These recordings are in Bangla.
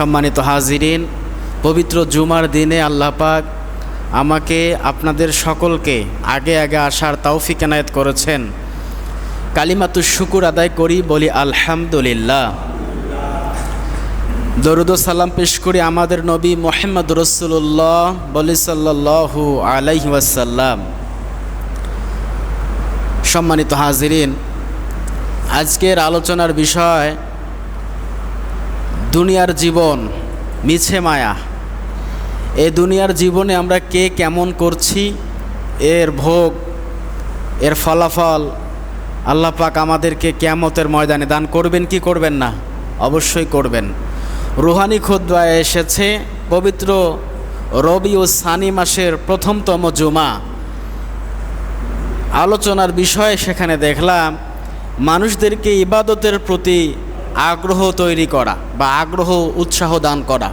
সম্মানিত হাজিরিন, পবিত্র জুমার দিনে আল্লাহ পাক আমাকে আপনাদের সকলকে আগে আগে আসার তৌফিক এনায়েত করেছেন। কালিমাতুর শুকুর আদায় করি, বলি আলহামদুলিল্লাহ। দরুদ সালাম পেশ করি আমাদের নবী মোহাম্মদ রসুল্লাহ বলি সাল্লাহু আলাইহি ওয়াসাল্লাম। সম্মানিত হাজিরিন, আজকের আলোচনার বিষয় দুনিয়ার জীবন মিছে মায়া। এই দুনিয়ার জীবনে আমরা কে কেমন করছি, এর ভোগ, এর ফলাফল আল্লাহ পাক আমাদেরকে কেয়ামতের ময়দানে দান করবেন কি করবেন না? অবশ্যই করবেন। রুহানি খুদ্ায় এসেছে, পবিত্র রবি ও সানি মাসের প্রথমতম জুমা। আলোচনার বিষয়ে সেখানে দেখলাম, মানুষদেরকে ইবাদতের প্রতি আগ্রহ তৈরি করা বা আগ্রহ উৎসাহ দান করা।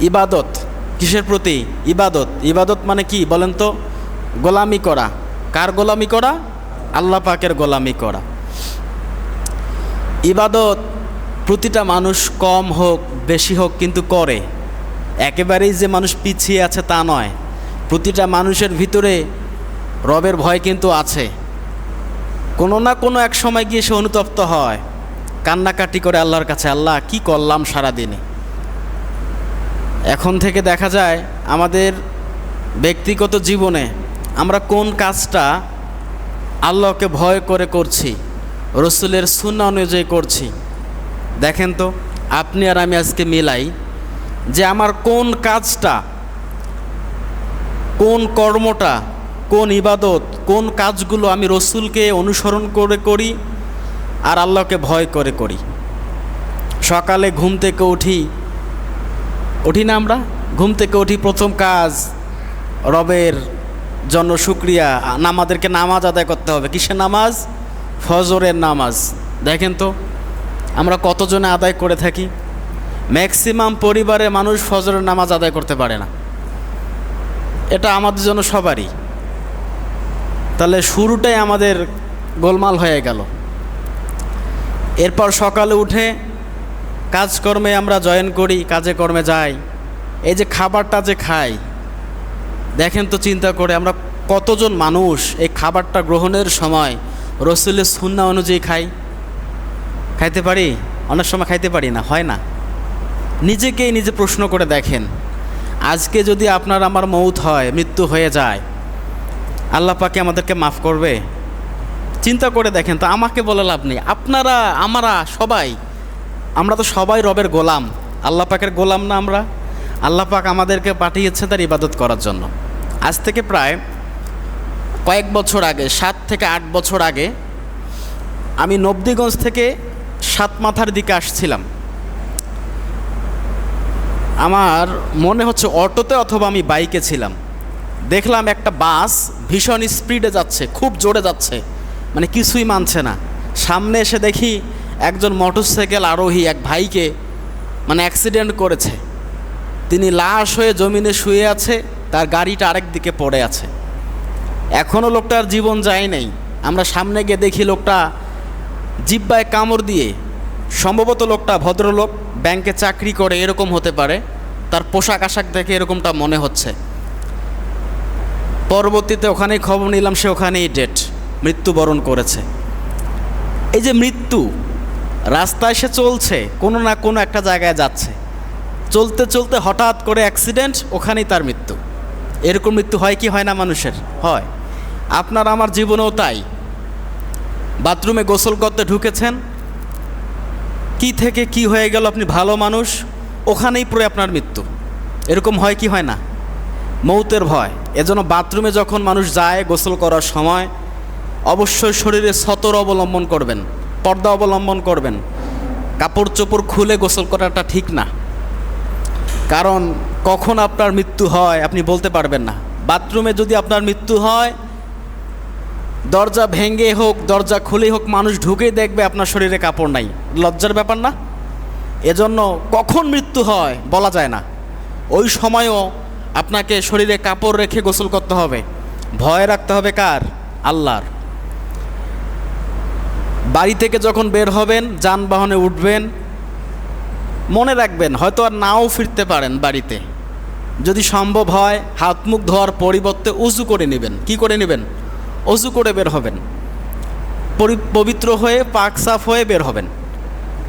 ইবাদত, কিসের প্রতি? ইবাদত। ইবাদত মানে কি বলেন তো? গোলামি করা। কার গোলামি করা? আল্লাহ পাকের গোলামি করা। ইবাদত প্রতিটা মানুষ কম হোক, বেশি হোক কিন্তু করে। একেবারেই যে মানুষ পিছিয়ে আছে তা নয়। প্রতিটা মানুষের ভিতরে রবের ভয় কিন্তু আছে। কোনো না কোনো এক সময় গিয়ে সে অনুতপ্ত হয়। কান্নাকাটি করে আল্লাহর কাছে, আল্লাহ, কি করলাম সারাদিনে? এখন থেকে দেখা যায়, আমাদের ব্যক্তিগত জীবনে আমরা কোন কাজটা আল্লাহকে ভয় করে করছি, রসুলের সুন্না অনুযায়ী করছি। দেখেন তো, আপনি আর আমি আজকে মিলাই যে আমার কোন কাজটা, কোন কর্মটা, কোন ইবাদত, কোন কাজগুলো আমি রসুলকে অনুসরণ করে করি আর আল্লাহকে ভয় করে করি। সকালে ঘুম থেকে উঠি উঠি না আমরা? ঘুম থেকে উঠি প্রথম কাজ, রবের জন্য শুক্রিয়া। আমাদেরকে নামাজ আদায় করতে হবে। কিসের নামাজ? ফজরের নামাজ। দেখেন তো, আমরা কতজনে আদায় করে থাকি? ম্যাক্সিমাম পরিবারে মানুষ ফজরের নামাজ আদায় করতে পারে না। এটা আমাদের জন্য সবারই। তাহলে শুরুটাই আমাদের গোলমাল হয়ে গেল। এরপর সকালে উঠে কাজকর্মে আমরা জয়েন করি, কাজে কর্মে যাই। এই যে খাবারটা যে খাই, দেখেন তো চিন্তা করে আমরা কতজন মানুষ এই খাবারটা গ্রহণের সময় রসুলের সুন্না অনুযায়ী খাই? খাইতে পারি? অনেক সময় খাইতে পারি না, হয় না? নিজেকেই নিজে প্রশ্ন করে দেখেন, আজকে যদি আপনার আমার মৌত হয়, মৃত্যু হয়ে যায়, আল্লাহ পাকে আমাদেরকে মাফ করবে? চিন্তা করে দেখেন, তো আমাকে বলে লাভ নেই। আপনারা, আমরা সবাই, আমরা তো সবাই রবের গোলাম। আল্লাহ পাকের গোলাম না আমরা। আল্লাহ পাক আমাদেরকে পাঠিয়েছে তার ইবাদত করার জন্য। আজ থেকে প্রায় কয়েক বছর আগে, সাত থেকে আট বছর আগে, আমি নবদিগঞ্জ থেকে সাত মাথার দিকে আসছিলাম। আমার মনে হচ্ছে অটোতে অথবা আমি বাইকে ছিলাম। দেখলাম একটা বাস ভীষণ স্পিডে যাচ্ছে, খুব জোরে যাচ্ছে। মানে কিছুই মানছে না। সামনে এসে দেখি একজন মোটরসাইকেল আরোহী এক ভাইকে মানে অ্যাক্সিডেন্ট করেছে। তিনি লাশ হয়ে জমিনে শুয়ে আছে, তার গাড়িটা আরেক দিকে পড়ে আছে। এখনও লোকটার জীবন যায় নাই। আমরা সামনে গিয়ে দেখি লোকটা জিব্বায় কামড় দিয়ে সম্ভবত লোকটা ভদ্রলোক, ব্যাংকে চাকরি করে এরকম হতে পারে, তার পোশাক আশাক দেখে এরকমটা মনে হচ্ছে। পরবর্তীতে ওখানেই খবর নিলাম, সে ওখানেই ডেট মৃত্যুবরণ করেছে। এই যে মৃত্যু, রাস্তায় সে চলছে, কোনো না কোনো একটা জায়গায় যাচ্ছে। চলতে চলতে হঠাৎ করে অ্যাক্সিডেন্ট ওখানেই তার মৃত্যু। এরকম মৃত্যু হয় কি হয় না মানুষের? হয়। আপনার আমার জীবনেও তাই। বাথরুমে গোসল করতে ঢুকেছেন। কি থেকে কি হয়ে গেল আপনি ভালো মানুষ, ওখানেই পড়ে আপনার মৃত্যু। এরকম হয় কি হয় না? মৌতের ভয়। এজন্য বাথরুমে যখন মানুষ যায় গোসল করার সময় অবশ্যই শরীরে সতর অবলম্বন করবেন, পর্দা অবলম্বন করবেন। কাপড় চোপড় খুলে গোসল করাটা ঠিক না। কারণ কখন আপনার মৃত্যু হয় আপনি বলতে পারবেন না। বাথরুমে যদি আপনার মৃত্যু হয়, দরজা ভেঙে হোক, দরজা খুলেই হোক, মানুষ ঢুকেই দেখবে আপনার শরীরে কাপড় নাই। লজ্জার ব্যাপার না। এজন্য কখন মৃত্যু হয় বলা যায় না। ওই সময়ও আপনাকে শরীরে কাপড় রেখে গোসল করতে হবে। ভয় রাখতে হবে কার? আল্লাহর। বাড়ি থেকে যখন বের হবেন, যানবাহনে উঠবেন, মনে রাখবেন, হয়তো আর নাও ফিরতে পারেন বাড়িতে। যদি সম্ভব হয়, হাত মুখ ধোয়ার পরিবর্তে উজু করে নেবেন। কি করে নেবেন? অজু করে বের হবেন। পবিত্র হয়ে, পাক সাফ হয়ে বের হবেন।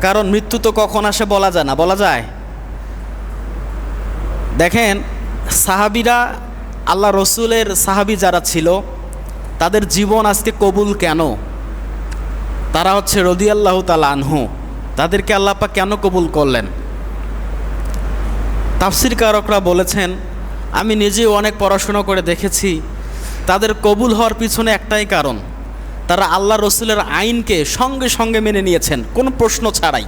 কারণ মৃত্যু তো কখন আসে বলা যায় না, বলা যায়। দেখেন, সাহাবিরা, আল্লাহ রসুলের সাহাবি যারা ছিল, তাদের জীবন আজকে কবুল কেন? তারা হচ্ছে রদি আল্লাহ তালা আনহু। তাদেরকে আল্লাপা কেন কবুল করলেন? তাফসির কারকরা বলেছেন, আমি নিজেও অনেক পড়াশুনো করে দেখেছি, তাদের কবুল হওয়ার পিছনে একটাই কারণ, তারা আল্লাহ রসুলের আইনকে সঙ্গে সঙ্গে মেনে নিয়েছেন, কোনো প্রশ্ন ছাড়াই।